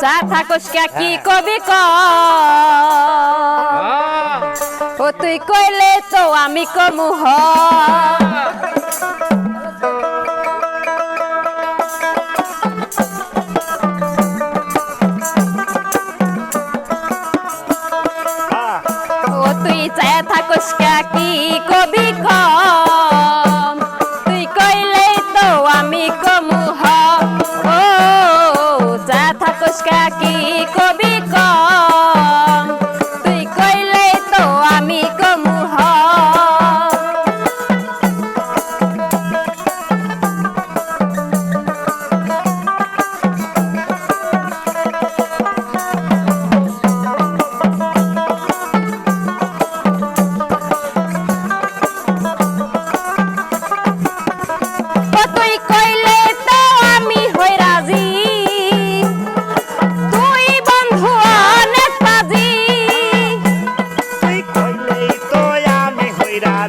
চা থাকস কে কি হ্যাঁ। কবি ক? ও তুই কইলে তো আমি কমু হ। তুই চায় থাকস কে কি কবি ক? sky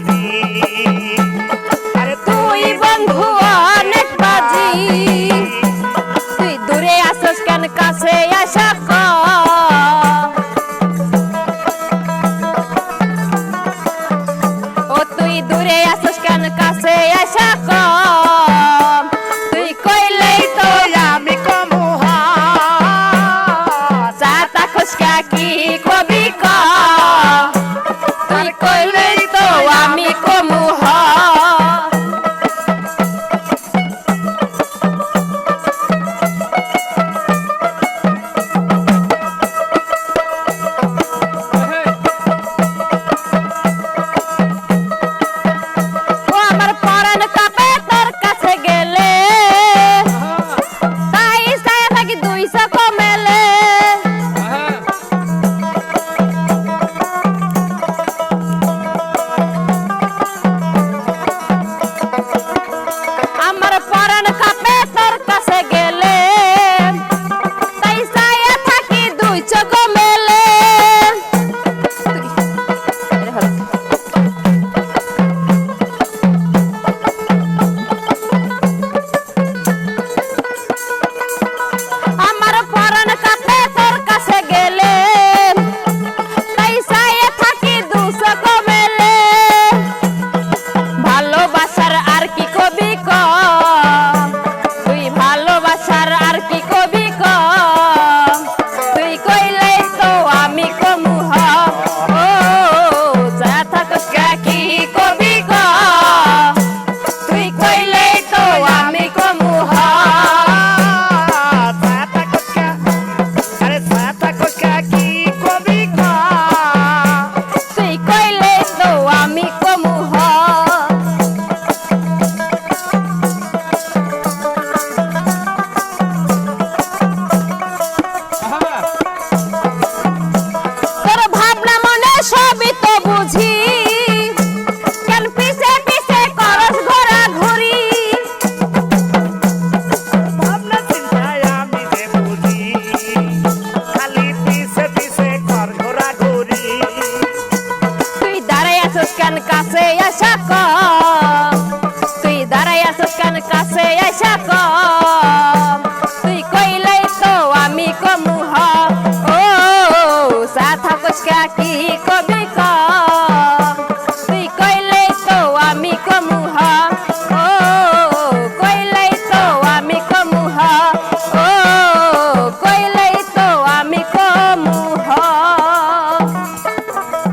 你。কেন কাছে আসা ক তুই দাঁড়াই আসিস কেন কাছে আসা ক তুই কইলাই তো আমি কমু হ। ও সা থাকুস কি কবি কম?